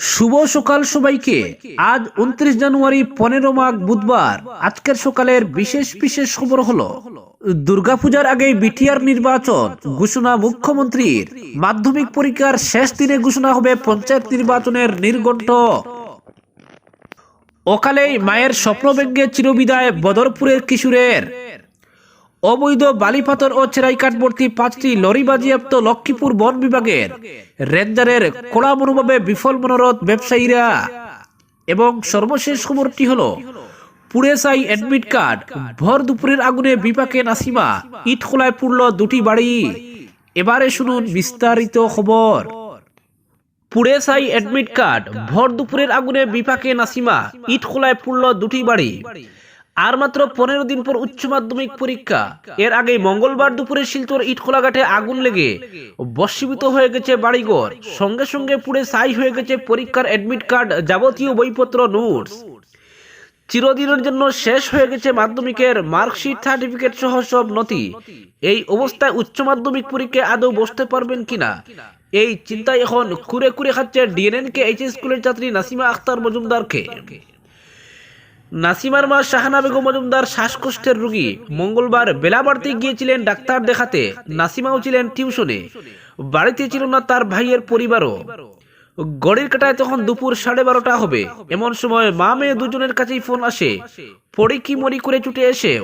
শুভ সকাল সবাইকে। আজ উনত্রিশ জানুয়ারি, পনেরো মাঘ বুধবার। আজকের সকালের বিশেষ বিশেষ খবর হলো, দুর্গাপূজার আগে বিটিআর নির্বাচন ঘোষণা মুখ্যমন্ত্রীর। মাধ্যমিক পরীক্ষার শেষ দিনে ঘোষণা হবে পঞ্চায়েত নির্বাচনের নির্ঘণ্ট। অকালেই মায়ের স্বপ্ন চিরবিদায় বদরপুরের কিশোরের। অবৈধ বালিপাথর ও চেরাই কাঠবর্তী পাঁচটি লরি বাজেয়াপ্ত লক্ষ্মীপুর বন বিভাগের রেঞ্জারের কড়া মনোভাবে বিফল মনোরথ ব্যবসায়ীরা। এবং সর্বশেষ খবরটি হলো পুড়েসাই অ্যাডমিট কার্ড ভর দুপুরের আগুনে বিপাকে নাসিমা, ইট খোলায় পুড়ল দুটি বাড়ি। এবারে শুনুন বিস্তারিত খবর। পুড়েসাই অ্যাডমিট কার্ড ভর দুপুরের আগুনে বিপাকে নাসিমা, ইট খোলায় পুড়ল দুটি বাড়ি। আর মাত্র পনেরো দিন পর উচ্চ মাধ্যমিক পরীক্ষা। এর আগে মঙ্গলবার দুপুরে শিলচর ইটখোলাঘাটে আগুন লেগে বস্মীভূত হয়ে গেছে বাড়িঘর। সঙ্গে সঙ্গে পুড়ে ছাই হয়ে গেছে পরীক্ষার অ্যাডমিট কার্ড যাবতীয় বইপত্র নোটস চিরদিনের জন্য শেষ হয়ে গেছে মাধ্যমিকের মার্কশিট সার্টিফিকেট সহ সব নথি। এই অবস্থায় উচ্চ মাধ্যমিক পরীক্ষায় আদৌ বসতে পারবেন কিনা? এই চিন্তায় এখন কুরে কুরে খাচ্ছে ডিএনএন কে এইচ স্কুলের ছাত্রী নাসিমা আখতার মজুমদারকে। নাসিমার মা শাহানা বেগম মজুমদার শ্বাসকষ্টের রুগী। মঙ্গলবার বেলা বাড়তে গিয়েছিলেন ডাক্তার দেখাতে। নাসিমাও ছিলেন টিউশনে। বাড়িতে ছিল না তার ভাইয়ের পরিবারও। গড়ির কাটায় তখন দুপুর সাড়ে বারোটা হবে। এমন সময় মা মেয়ে দুজনের কাছেই ফোন আসে। পড়ি কি মরি করে ছুটে এসে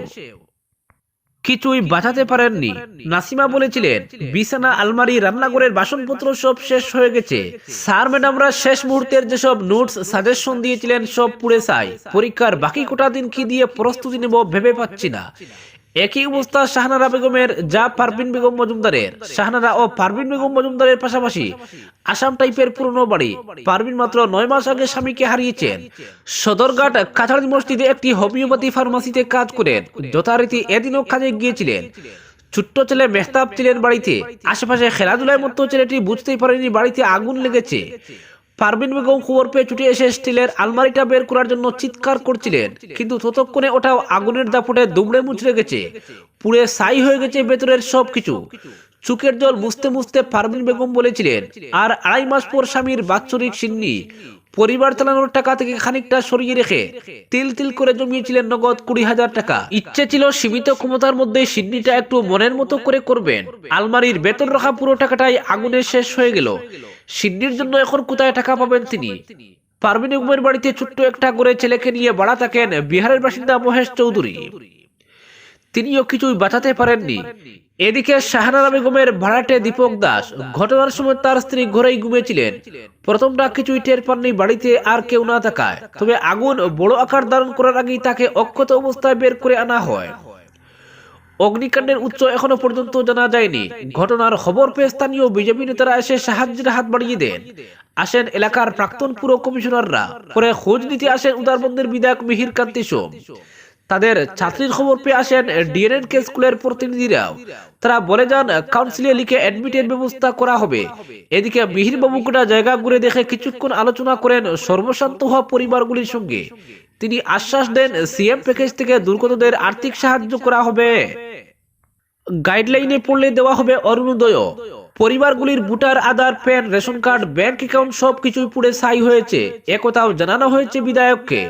কিছুই বাঁচাতে পারেননি। নাসিমা বলেছিলেন, বিছানা, আলমারি, রান্নাঘরের বাসনপত্র সব শেষ হয়ে গেছে। স্যার, ম্যাডামরা শেষ মুহূর্তের যেসব নোটস সাজেশন দিয়েছিলেন, সব পুড়ে চাই পরীক্ষার বাকি কোটা দিন কি দিয়ে প্রস্তুতি নেব ভেবে পাচ্ছি না। একই অবস্থা শাহনারা বেগমের, যা পারভিন বেগম মজুমদারের। শাহনারা ও পারভিন বেগম মজুমদারের পাশাপাশি আসাম টাইপের পুরনো বাড়ি। পারভিন মাত্র নয় মাস আগে স্বামীকে হারিয়েছেন। সদরঘাট কাছাড়ি মসজিদে একটি হোমিওপ্যাথি ফার্মাসিতে কাজ করেন। যথারীতি এদিনও কাজে গিয়েছিলেন। ছোট্ট ছেলে মেহতাব ছিলেন বাড়িতে। আশেপাশে খেলাধুলায় মতো ছেলেটি বুঝতেই পারেনি বাড়িতে আগুন লেগেছে। পারভিন বেগম খবর পেয়ে ছুটে এসে স্টিলের আলমারিটা বের করার জন্য চিৎকার করছিলেন। কিন্তু ততক্ষণে ওটাও আগুনের দাপটে দুমড়ে মুচড়ে গেছে। পুড়ে ছাই হয়ে গেছে ভেতরের সবকিছু। চুকের জল মুছতে মুছতে পারভিন বেগম বলেছিলেন, আর আড়াই মাস পর স্বামীর বাৎসরিক সিন্নি। পরিবার চালানোর টাকা থেকে খানিকটা সরিয়ে রেখে তিল তিল করে জমিয়েছিলেন নগদ কুড়ি হাজার টাকা। ইচ্ছে ছিল সীমিত ক্ষমতার মধ্যে সিডনিটা একটু মনের মতো করে করবেন। আলমারির বেতন রাখা পুরো টাকাটাই আগুনে শেষ হয়ে গেল। সিডনির জন্য এখন কোথায় টাকা পাবেন তিনি? পারভিন বাড়িতে ছোট্ট একটা করে ছেলেকে নিয়ে বাড়া থাকেন বিহারের বাসিন্দা মহেশ চৌধুরী। তিনিও কিছুই বাঁচাতে পারেননি। এদিকে শাহনারা বেগমের ভাড়াটে দীপক দাস ঘটনার সময় তার স্ত্রী ঘরেই ঘুমিয়েছিলেন। প্রথমটা কিছুই টের পাননি বাড়িতে আর কেউ না থাকায়। তবে আগুন বড় আকার ধারণ করার আগেই তাকে অক্ষত অবস্থায় বের করে আনা হয়। অগ্নিকাণ্ডের উৎস এখনও পর্যন্ত জানা যায়নি। ঘটনার খবর পেয়ে স্থানীয় বিজেপি নেতারা এসে সাহায্যের হাত বাড়িয়ে দেন। আসেন এলাকার প্রাক্তন পুর কমিশনাররা। পরে খোঁজ নিতে আসেন উদারবন্দের বিধায়ক মিহির কান্তি সোম। তাদের ছাত্রীর খবর পেয়ে আসেন ডিএনএন কে স্কুলের প্রতিনিধিরাও তারা বলে যান, কাউন্সিলে লিখে অ্যাডমিটের ব্যবস্থা করা হবে। এদিকে মিহির বাবু গোটা জায়গা ঘুরে দেখে কিছুক্ষণ আলোচনা করেন সর্বশান্ত হওয়া পরিবারগুলির সঙ্গে। তিনি আশ্বাস দেন, সিএম প্যাকেজ থেকে দুর্গতদের আর্থিক সাহায্য করা হবে। গাইডলাইনে পড়লে দেওয়া হবে Arunodoi. পরিবারগুলির voter, Aadhaar, PAN, ration card, bank account সবকিছুই পুড়ে ছাই হয়েছে। একথাও জানানো হয়েছে বিধায়ককে।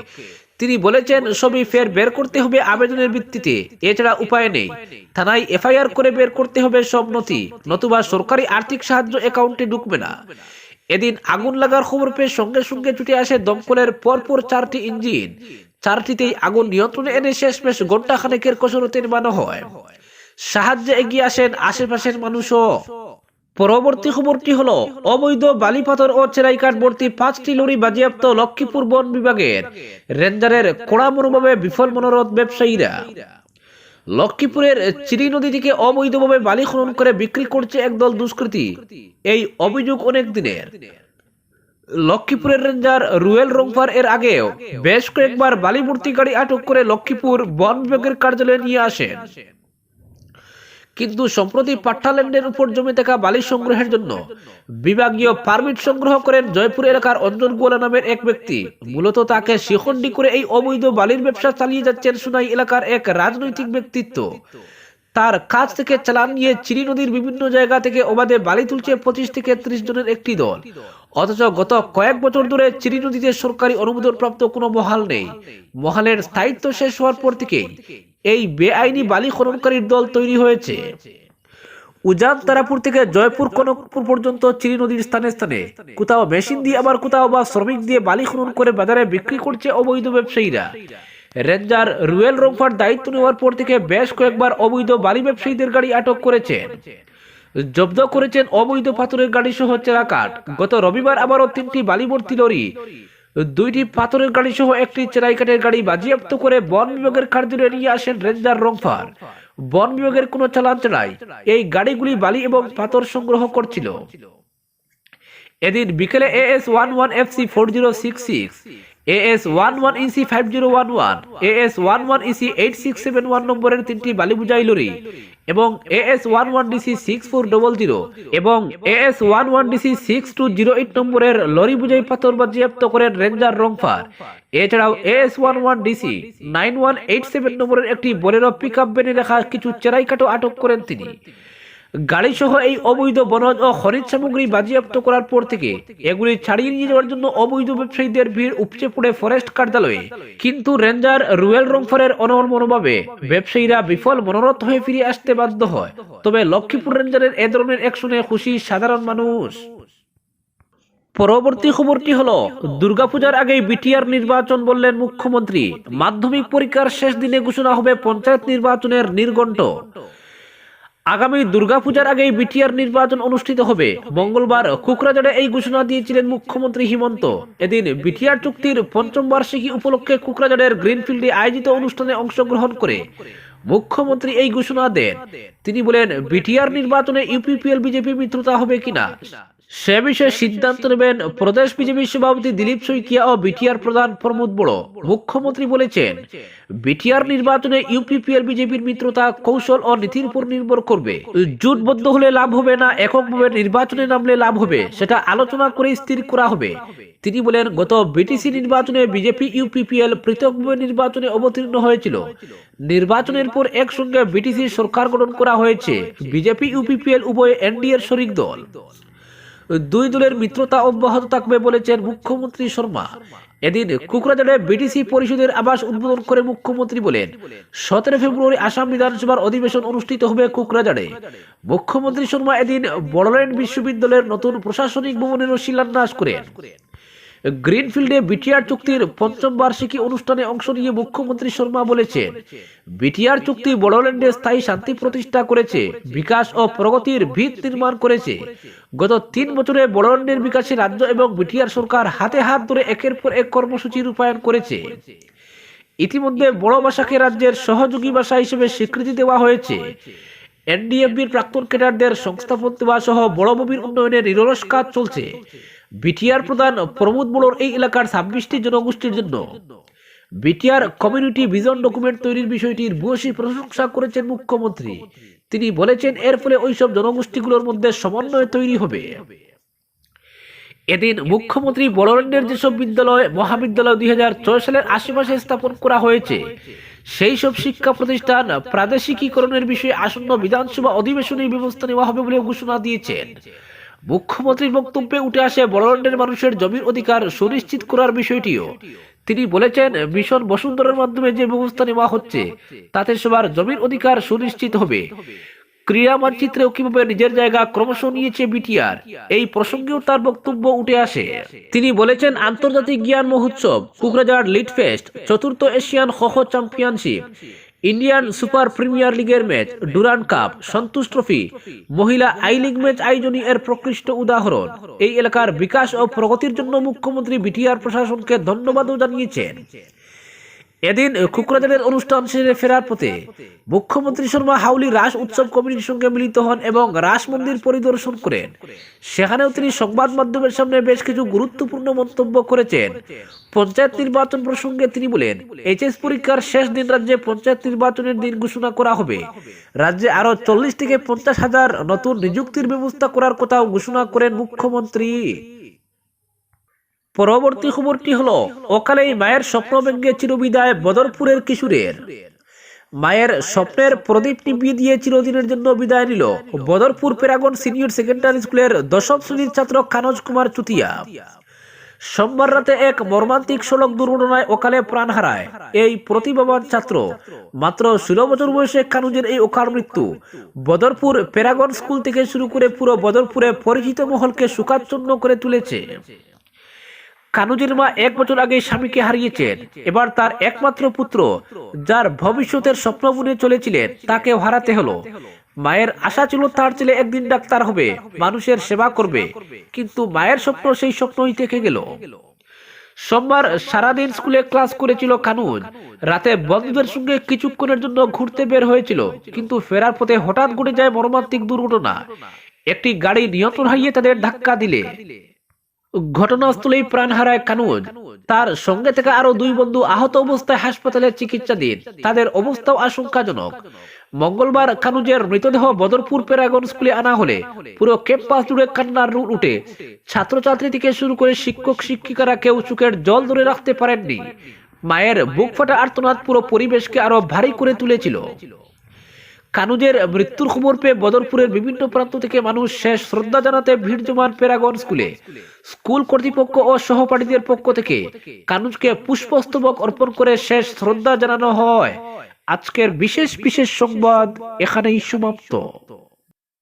তিনি বলেছেন, সবই ফের বের করতে হবে আবেদনের ভিত্তিতে। এছাড়া উপায় নেই। থানায় এফআইআর করে বের করতে হবে সব নথি, নতুবা সরকারি আর্থিক সাহায্য অ্যাকাউন্টে ঢুকবে না। এদিন আগুন লাগার খবর পেয়ে সঙ্গে সঙ্গে ছুটে আসে দমকলের পরপর চারটি ইঞ্জিন। চারটিতেই আগুন নিয়ন্ত্রণে এনে শেষমেশ ঘণ্টা খানেকের কসরতে নেমানো হয়। সাহায্যে এগিয়ে আসেন আশেপাশের মানুষও। পরবর্তী খবরটি হলো, অবৈধ বালিপাথর ও চেরাই কাঠবর্তী পাঁচটি লরি বাজেয়াপ্ত লক্ষ্মীপুর বন বিভাগের রেঞ্জারের কড়া মনোভাবে বিফল মনোরথ ব্যবসায়ীরা। লক্ষ্মীপুরের চিরি নদী থেকে অবৈধভাবে বালি খনন করে বিক্রি করছে একদল দুষ্কৃতী। এই অভিযোগ অনেক দিনের। লক্ষ্মীপুরের রেঞ্জার রুয়েল রংফার এর আগেও বেশ কয়েকবার বালিমূর্তি গাড়ি আটক করে লক্ষ্মীপুর বন বিভাগের কার্যালয়ে নিয়ে আসেন। কিন্তু সম্প্রতি পাট্টাল্যান্ডের উপর জমে থাকা বালি সংগ্রহের জন্য বিভাগীয় পারমিট সংগ্রহ করেন জয়পুর এলাকার অঞ্জন গোলা নামের এক ব্যক্তি। মূলত তাকে শিখন্ডি করে এই অবৈধ বালির ব্যবসা চালিয়ে যাচ্ছেন সুনাই এলাকার এক রাজনৈতিক ব্যক্তিত্ব। তার কাছ থেকে চালান নিয়ে চিরি নদীর বিভিন্ন জায়গা থেকে অবাধে বালি তুলছে পঁচিশ থেকে ত্রিশ জনের একটি দল। অথচ গত কয়েক বছর ধরে চিরি নদীতে সরকারি অনুমোদনপ্রাপ্ত কোনো মহাল নেই। মহালের স্থায়িত্ব শেষ হওয়ার পর থেকেই এই বেআইনি বালি খননকারীর দল তৈরি হয়েছে। উজান, তারাপুর থেকে জয়পুর, কনকপুর পর্যন্ত চিরি নদীর স্থানে স্থানে কোথাও মেশিন দিয়ে, আবার কোথাও বা শ্রমিক দিয়ে বালি খনন করে বাজারে বিক্রি করছে অবৈধ ব্যবসায়ীরা। রেঞ্জার রুয়েল রংফার দায়িত্ব নেওয়ার পর থেকে বেশ কয়েকবার অবৈধ বালি ব্যবসায়ীদের গাড়ি আটক করেছেন জব্দ করেছেন অবৈধ পাথরের গাড়ি সহ চেরাকাট গত রবিবার আবারও তিনটি বালিভর্তি লরি, দুইটি পাথরের গাড়ি সহ একটি চেরাইকাটের গাড়ি বাজেয়াপ্ত করে বন বিভাগের কার্যালয়ে নিয়ে আসেন রেঞ্জার রংফার। বন বিভাগের কোনো চালান ছাড়াই এই গাড়িগুলি বালি এবং পাথর সংগ্রহ করছিল। এদিন বিকেলে AS one one F C four zero six six AS one one EC five zero one one AS one one EC eight six seven one নম্বরের তিনটি বালি বুঝাই লরি, এবং AS one one DC six four double zero এবং AS one one DC six two zero eight নম্বরের লরি বুঝাই পাথর বাজেয়াপ্ত করেন রেঞ্জার রংফার। এছাড়াও AS one one DC nine one eight seven নম্বরের একটি বোলেরো পিক আপ ভ্যানে রাখা কিছু চেরাইকাটো আটক করেন তিনি। গাড়ি সহ এই অবৈধ বনজ ও খনিজ সামগ্রী বাজেয়াপ্ত করার পর থেকে এগুলি ছাড়িয়ে নিয়ে যাওয়ার জন্য অবৈধ ব্যবসায়ীদের ভিড় উপচে পড়ে ফরেস্ট কার্যালয়ে। কিন্তু রেঞ্জার রুয়েল রংফারের অনর মনোভাবে ব্যবসায়ীরা বিফল মনোরথ হয়ে ফিরে আসতে বাধ্য হয়। তবে লক্ষ্মীপুর রেঞ্জারের এ ধরনের অ্যাকশনে খুশি সাধারণ মানুষ। পরবর্তী খবরটি হলো, দুর্গাপূজার আগেই বিটিআর নির্বাচন বললেন মুখ্যমন্ত্রী। মাধ্যমিক পরীক্ষার শেষ দিনে ঘোষণা হবে পঞ্চায়েত নির্বাচনের নির্ঘণ্ট। আগামী দুর্গাপূজার আগেই বিটিআর নির্বাচন অনুষ্ঠিত হবে। মঙ্গলবার কুকরাজারে এই ঘোষণা দিয়েছিলেন মুখ্যমন্ত্রী হিমন্ত। এদিন বিটিআর চুক্তির পঞ্চম বার্ষিকী উপলক্ষে কুকরাঝাড়ের গ্রিনফিল্ডে আয়োজিত অনুষ্ঠানে অংশগ্রহণ করে মুখ্যমন্ত্রী এই ঘোষণা দেন। তিনি বলেন, বিটিআর নির্বাচনে ইউপিপিএল, বিজেপি মিত্রতা হবে কিনা? সে বিষয়ে সিদ্ধান্ত নেবেন প্রদেশ বিজেপি সভাপতি দিলীপ শইকিয়া ও বিটিআর প্রধান প্রমোদ বড়। মুখ্যমন্ত্রী বলেছেন, বিটিআর নির্বাচনে ইউপিপিএল বিজেপির মিত্রতা, কৌশল ও নীতির উপর নির্ভর করবে। জোটবদ্ধ হলে লাভ হবে না, এককভাবে নির্বাচনে নামলে লাভ হবে, সেটা আলোচনা করে স্থির করা হবে। তিনি বলেন, গত বিটিসি নির্বাচনে বিজেপি ইউপিপিএল পৃথকভাবে নির্বাচনে অবতীর্ণ হয়েছিল। নির্বাচনের পর একসঙ্গে বিটিসি সরকার গঠন করা হয়েছে। বিজেপি, ইউপিপিএল উভয় এনডিএর শরিক দল। দুই দলের মিত্রতা অব্যাহত থাকবে বলেছেন মুখ্যমন্ত্রী শর্মা। এদিন কুকরাজারে বিটিসি পরিষদের আবাস উদ্বোধন করে মুখ্যমন্ত্রী বলেন, সতেরো ফেব্রুয়ারি আসাম বিধানসভার অধিবেশন অনুষ্ঠিত হবে কুকরাজারে মুখ্যমন্ত্রী শর্মা এদিন বড়োল্যান্ড বিশ্ববিদ্যালয়ের নতুন প্রশাসনিক ভবনেরও শিলান্যাস করেন। গ্রিনফিল্ডে বিটিআর চুক্তির পঞ্চম বার্ষিকী অনুষ্ঠানে অংশ নিয়ে মুখ্যমন্ত্রী শর্মা বলেছেন, বিটিআর চুক্তি বড়োল্যান্ডে স্থায়ী শান্তি প্রতিষ্ঠা করেছে, বিকাশ ও প্রগতির ভিত নির্মাণ করেছে। গত তিন বছরে বড়োল্যান্ডের বিকাশে রাজ্য এবং বিটিআর সরকার হাতে হাত ধরে একের পর এক কর্মসূচি রূপায়ণ করেছে। ইতিমধ্যে বড় ভাষাকে রাজ্যের সহযোগী ভাষা হিসেবে স্বীকৃতি দেওয়া হয়েছে। এনডিএফবির প্রাক্তন ক্যাডারদের সংস্থাপন দেওয়া সহ বড় ভূমির উন্নয়নের নিরলস কাজ চলছে। বিটিআর প্রধান প্রমোদ বড়োর এই এলাকার ছাব্বিশটি জনগোষ্ঠীর জন্য। বিটিআর কমিউনিটি ভিজন ডকুমেন্ট তৈরির বিষয়টির ভূয়সী প্রশংসা করেছেন মুখ্যমন্ত্রী। তিনি বলেছেন, এর ফলে ওইসব জনগোষ্ঠীগুলোর মধ্যে সমন্বয় তৈরি হবে। এদিন মুখ্যমন্ত্রী বড়োল্যান্ডের যেসব বিদ্যালয়, মহাবিদ্যালয় দুই হাজার ছয় সালের আশেপাশে স্থাপন করা হয়েছে সেই সব শিক্ষা প্রতিষ্ঠান প্রাদেশিকীকরণের বিষয়ে আসন্ন বিধানসভা অধিবেশনে ব্যবস্থা নেওয়া হবে বলে ঘোষণা দিয়েছেন। মুখ্যমন্ত্রীর বক্তব্যে উঠে আসে বড়োল্যান্ডের মানুষের জমির অধিকার সুনিশ্চিত করার বিষয়টিও। তিনি বলেছেন, মিশন বসুন্ধরার মাধ্যমে যে ব্যবস্থা নেওয়া হচ্ছে, তাতে সবার জমির অধিকার সুনিশ্চিত হবে। ক্রীড়া মানচিত্রেও কীভাবে নিজের জায়গা ক্রমশ নিয়েছে বিটিআর, এই প্রসঙ্গেও তার বক্তব্য উঠে আসে। তিনি বলেছেন, আন্তর্জাতিক জ্ঞান মহোৎসব কুকরাঝাড় লিড ফেস্ট চতুর্থ Asian kho championship Indian super premier লিগের match Durand cup Santosh trophy. মহিলা আই লিগ ম্যাচ আয়োজনী এর প্রকৃষ্ট উদাহরণ। এই এলাকার বিকাশ ও প্রগতির জন্য মুখ্যমন্ত্রী বিটিআর প্রশাসনকে ধন্যবাদও জানিয়েছেন। এদিন কুকরাঝাড়ের অনুষ্ঠান সেরে ফেরার পথে মুখ্যমন্ত্রী শর্মা হাউলি রাস উৎসব কমিটির সঙ্গে মিলিত হন এবং রাস মন্দির পরিদর্শন করেন। সেখানেও তিনি সংবাদ মাধ্যমের সামনে বেশ কিছু গুরুত্বপূর্ণ মন্তব্য করেছেন। পঞ্চায়েত নির্বাচন প্রসঙ্গে তিনি বলেন, এইচএস পরীক্ষার শেষ দিন রাজ্যে পঞ্চায়েত নির্বাচনের দিন ঘোষণা করা হবে। রাজ্যে আরও চল্লিশ থেকে পঞ্চাশ হাজার নতুন নিযুক্তির ব্যবস্থা করার কথাও ঘোষণা করেন মুখ্যমন্ত্রী। পরবর্তী খবরটি হলো অকালেই মায়ের স্বপ্ন ভেঙ্গে চিরবিদায় বদরপুরের কিশোরের। মায়ের স্বপ্নের প্রদীপ নিভিয়ে দিয়ে চিরদিনের জন্য বিদায় নিল বদরপুর প্যারাগন সিনিয়র সেকেন্ডারি স্কুলের দশম শ্রেণির ছাত্র কানজ কুমার চুতিয়া। সোমবার রাতে এক মর্মান্তিক সড়ক দুর্ঘটনায় অকালে প্রাণ হারায় এই প্রতিভাবান ছাত্র। মাত্র ষোলো বছর বয়সে কানুজের এই অকাল মৃত্যু। বদরপুর প্যারাগন স্কুল থেকে শুরু করে পুরো বদরপুরে পরিচিত মহলকে সুখাচ্ছন্ন করে তুলেছে। কানুজের মা এক বছর আগে স্বামীকে হারিয়েছেন। এবার তার একমাত্র পুত্র, যার ভবিষ্যতের স্বপ্ন বুনে চলেছিলেন তাকে হারাতে হলো। মায়ের আশা ছিল তার ছেলে একদিন ডাক্তার হবে, মানুষের সেবা করবে, কিন্তু মায়ের স্বপ্ন সেই স্বপ্নই থেকে গেল। সোমবার সারাদিন স্কুলে ক্লাস করেছিল কানুজ। রাতে বন্ধুদের সঙ্গে কিছুক্ষণের জন্য ঘুরতে বের হয়েছিল, কিন্তু ফেরার পথে হঠাৎ ঘটে যায় মর্মান্তিক দুর্ঘটনা। একটি গাড়ি নিয়ন্ত্রণ হারিয়ে তাদের ধাক্কা দিলে। ঘটনাস্থলেই প্রাণ হারায় কানুজ। তার সঙ্গে থেকে আরও দুই বন্ধু আহত অবস্থায় হাসপাতালে চিকিৎসাধীন। তাদের অবস্থাও আশঙ্কাজনক। মঙ্গলবার কানুজের মৃতদেহ বদরপুর প্যারাগন স্কুলে আনা হলে পুরো ক্যাম্পাস জুড়ে কান্নার রুট উঠে ছাত্রছাত্রী থেকে শুরু করে শিক্ষক, শিক্ষিকারা কেউ চোখের জল ধরে রাখতে পারেননি। মায়ের বুক ফাটা আর্তনাদ পুরো পরিবেশকে আরও ভারী করে তুলেছিল। কানুজের মৃত্যুর খবর পেয়ে বদরপুরের বিভিন্ন প্রান্ত থেকে মানুষ শেষ শ্রদ্ধা জানাতে ভিড় জমান প্যারাগন স্কুলে। স্কুল কর্তৃপক্ষ ও সহপাঠীদের পক্ষ থেকে কানুজকে পুষ্পস্তবক অর্পণ করে শেষ শ্রদ্ধা জানানো হয়। আজকের বিশেষ বিশেষ সংবাদ এখানেই সমাপ্ত।